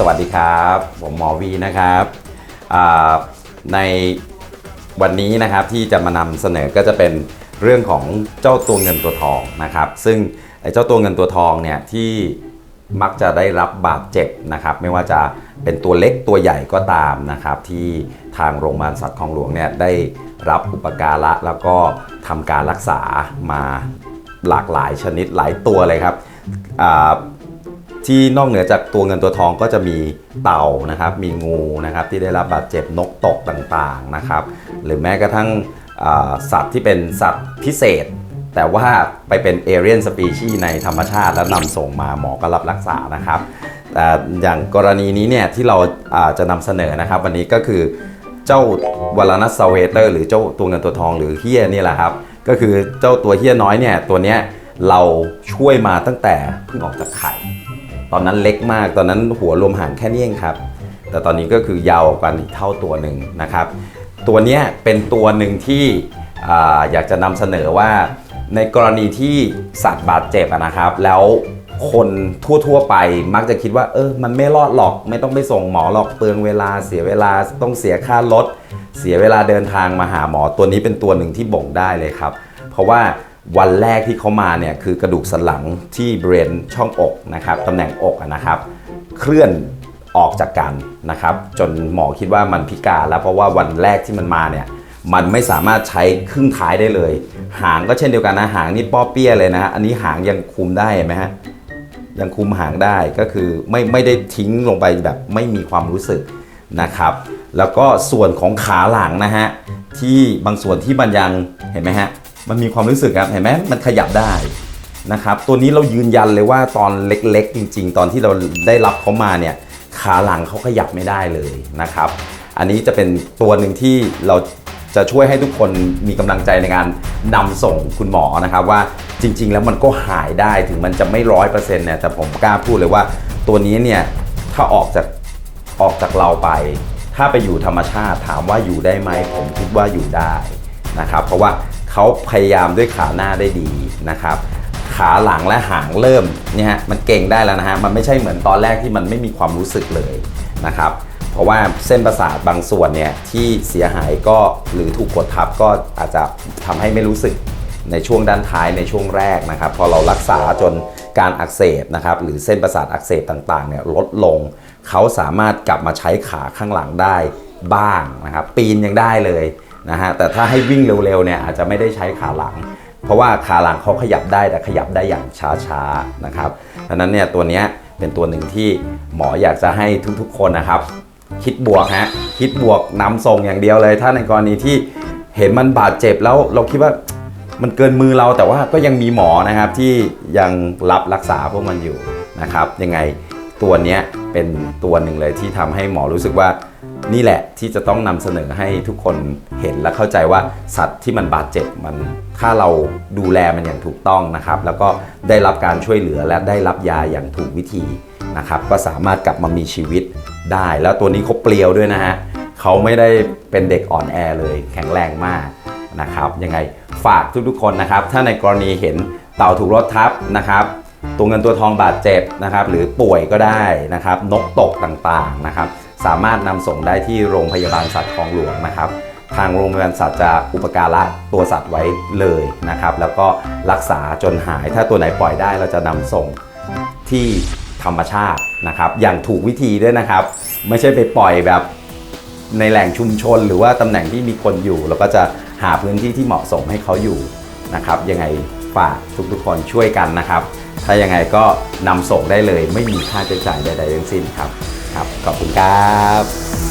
สวัสดีครับ ผมหมอวีนะครับในวันนี้นะครับที่จะมานำเสนอก็จะเป็นเรื่องของเจ้าตัวเงินตัวทองนะครับ ซึ่งไอ้เจ้าตัวเงินตัวทองเนี่ยที่มักจะได้รับบาดเจ็บนะครับ ไม่ว่าจะเป็นตัวเล็กตัวใหญ่ก็ตามนะครับ ที่ทางโรงพยาบาลสัตว์คลองหลวงเนี่ยได้รับอุปการะแล้วก็ทำการรักษามาหลากหลายชนิดหลายตัวเลยครับ ที่นอกเหนือจากตัวเงินตัวทองก็จะมีเต่านะครับ มีงูนะครับที่ได้รับบาดเจ็บนกตกต่างๆนะครับ หรือแม้กระทั่งสัตว์ที่เป็นสัตว์พิเศษ แต่ว่าไปเป็นเอเรียนสปีชีในธรรมชาติ แล้วนำส่งมาหมอก็รับรักษานะครับแต่อย่างกรณีนี้เนี่ยที่เราจะนำเสนอนะครับ วันนี้ก็คือเจ้าวาลานัสซเวเตอร์ หรือเจ้าตัวเงินตัวทองหรือเฮียนี่แหละครับ ก็คือเจ้าตัวเฮียน้อยเนี่ยตัวเนี้ยเราช่วยมาตั้งแต่เพิ่งออกจากไข่ ตอนนั้นเล็กมาก ตอนนั้นหัวรวมหางแค่นี้เองครับ แต่ตอนนี้ก็คือยาวกว่าอีกเท่าตัวหนึ่งนะครับ ตัวนี้เป็นตัวหนึ่งที่ออยากจะนำเสนอว่าในกรณีที่สัตว์บาดเจ็บนะครับ แล้วคนทั่วๆไปมักจะคิดว่าเออมันไม่รอดหรอก ไม่ต้องไปส่งหมอหรอกเปลืองเวลาเสียเวลาต้องเสียค่ารถ เสียเวลาเดินทางมาหาหมอตัวนี้เป็นตัวหนึ่งที่บ่งได้เลยครับ เพราะว่า วันแรกที่เขามาเนี่ยคือกระดูกสันหลังที่บริเวณช่องอกนะครับตำแหน่งอกนะครับ เคลื่อนออกจากกันนะครับ จนหมอคิดว่ามันพิการแล้วเพราะว่าวันแรกที่มันมาเนี่ยมันไม่สามารถใช้ครึ่งท้ายได้เลย หางก็เช่นเดียวกันนะหางนี่ป้อเปี้ยเลยนะฮะอันนี้หางยังคุมได้เห็นไหมฮะยังคุมหางได้ก็คือไม่ไม่ได้ทิ้งลงไปแบบไม่มีความรู้สึกนะครับ แล้วก็ส่วนของขาหลังนะฮะที่บางส่วนที่มันยังเห็นไหมฮะ มันมีความรู้สึกครับเห็นไหมมันขยับได้นะครับตัวนี้เรายืนยันเลยว่าตอนเล็กๆ จริง ๆ ตอนที่เราได้รับเขามาเนี่ยขาหลังเขาขยับไม่ได้เลยนะครับ อันนี้จะเป็นตัวหนึ่งที่เราจะช่วยให้ทุกคนมีกำลังใจในการนำส่งคุณหมอนะครับ ว่าจริง ๆ แล้วมันก็หายได้ถึงมันจะไม่ร้อยเปอร์เซ็นต์เนี่ยแต่ผมกล้าพูดเลยว่า ตัวนี้เนี่ยถ้าออกจากออกจากเราไป ถ้าไปอยู่ธรรมชาติถามว่าอยู่ได้ไหมผมคิดว่าอยู่ได้นะครับ เพราะว่า เขาพยายามด้วยขาหน้าได้ดีนะครับขาหลังและหางเริ่มเนี่ยฮะมันเก่งได้แล้วนะฮะมันไม่ใช่เหมือนตอนแรกที่มันไม่มีความรู้สึกเลยนะครับเพราะว่าเส้นประสาทบางส่วนเนี่ยที่เสียหายก็หรือถูกกดทับก็อาจจะทำให้ไม่รู้สึกในช่วงด้านท้ายในช่วงแรกนะครับ พอเรารักษาจนการอักเสบนะครับหรือเส้นประสาทอักเสบต่างๆเนี่ยลดลง เขาสามารถกลับมาใช้ขาข้างหลังได้บ้างนะครับปีนยังได้เลย นะฮะแต่ถ้าให้วิ่งเร็วๆเนี่ยอาจจะไม่ได้ใช้ขาหลัง เพราะว่าขาหลังเขาขยับได้แต่ขยับได้อย่างช้าๆนะครับดังนั้นเนี่ยตัวนี้เป็นตัวหนึ่งที่หมออยากจะให้ทุกๆคนนะครับ คิดบวกฮะคิดบวกนำส่งอย่างเดียวเลย ถ้าในกรณีที่เห็นมันบาดเจ็บแล้วเราคิดว่ามันเกินมือเราแต่ว่าก็ยังมีหมอนะครับที่ยังรับรักษาพวกมันอยู่นะครับ ยังไงตัวนี้เป็นตัวหนึ่งเลยที่ทำให้หมอรู้สึกว่า นี่แหละที่จะต้องนำเสนอให้ทุกคนเห็นและเข้าใจว่าสัตว์ที่มันบาดเจ็บมันถ้าเราดูแลมันอย่างถูกต้องนะครับ แล้วก็ได้รับการช่วยเหลือและได้รับยาอย่างถูกวิธีนะครับ ก็สามารถกลับมามีชีวิตได้ แล้วตัวนี้เขาเปลียวด้วยนะฮะเขาไม่ได้เป็นเด็กอ่อนแอเลยแข็งแรงมากนะครับยังไงฝากทุกๆคนนะครับ ถ้าในกรณีเห็นเต่าถูกรถทับนะครับตัวเงินตัวทองบาดเจ็บนะครับ หรือป่วยก็ได้นะครับ นกตกต่างๆนะครับ สามารถนำส่งได้ที่โรงพยาบาลสัตว์คลองหลวงนะครับ ทางโรงพยาบาลสัตว์จะอุปการะตัวสัตว์ไว้เลยนะครับ แล้วก็รักษาจนหาย ถ้าตัวไหนปล่อยได้เราจะนำส่งที่ธรรมชาตินะครับ อย่างถูกวิธีด้วยนะครับ ไม่ใช่ไปปล่อยแบบในแหล่งชุมชน หรือว่าตำแหน่งที่มีคนอยู่แล้วก็จะหาพื้นที่ที่เหมาะสมให้เขาอยู่นะครับ ยังไงฝากทุกๆคนช่วยกันนะครับ ถ้ายังไงก็นำส่งได้เลย ไม่มีค่าใช้จ่ายใดๆทั้งสิ้นครับ ครับขอบคุณครับ